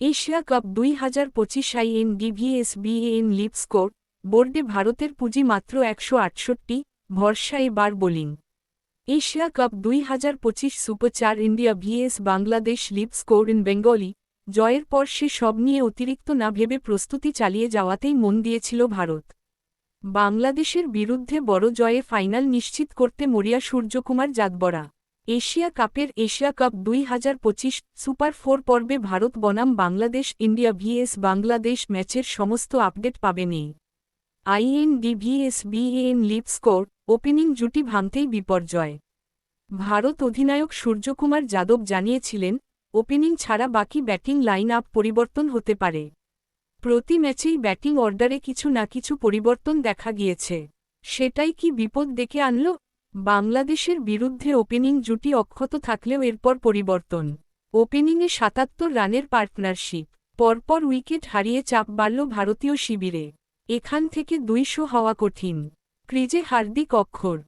Asia cup দুই হাজার পঁচিশ IN DVS BAN live score, বোর্ডে ভারতের পুঁজি মাত্র একশো আটষট্টি, ভরসা এবার বোলিং। এশিয়া কাপ দুই হাজার পঁচিশ সুপার চার India vs Bangladesh live score in Bengali, জয়ের পর সে সব নিয়ে অতিরিক্ত না ভেবে প্রস্তুতি চালিয়ে যাওয়াতেই মন দিয়েছিল ভারত। বাংলাদেশের বিরুদ্ধে বড় জয়ে ফাইনাল নিশ্চিত করতে মরিয়া সূর্যকুমার যাদবরা এশিয়া কাপের এশিয়া কাপ দুই হাজার পঁচিশ সুপার ফোর পর্বে ভারত বনাম বাংলাদেশ, ইন্ডিয়া ভিএস বাংলাদেশ ম্যাচের সমস্ত আপডেট পাবেন এই IND vs BAN live score, opening জুটি ভাঙতেই বিপর্যয়। ভারত অধিনায়ক সূর্যকুমার যাদব জানিয়েছিলেন, ওপেনিং ছাড়া বাকি ব্যাটিং লাইন আপ পরিবর্তন হতে পারে। প্রতি ম্যাচেই ব্যাটিং অর্ডারে কিছু না কিছু পরিবর্তন দেখা গিয়েছে। সেটাই কি বিপদ ডেকে আনল? বাংলাদেশের বিরুদ্ধে ওপেনিং জুটি অক্ষত থাকলেও এরপর পরিবর্তন। ওপেনিংয়ে সাতাত্তর রানের পার্টনারশিপ, পরপর উইকেট হারিয়ে চাপ বাড়ল ভারতীয় শিবিরে। এখান থেকে দুইশো হওয়া কঠিন। ক্রিজে হার্দিক অক্ষর।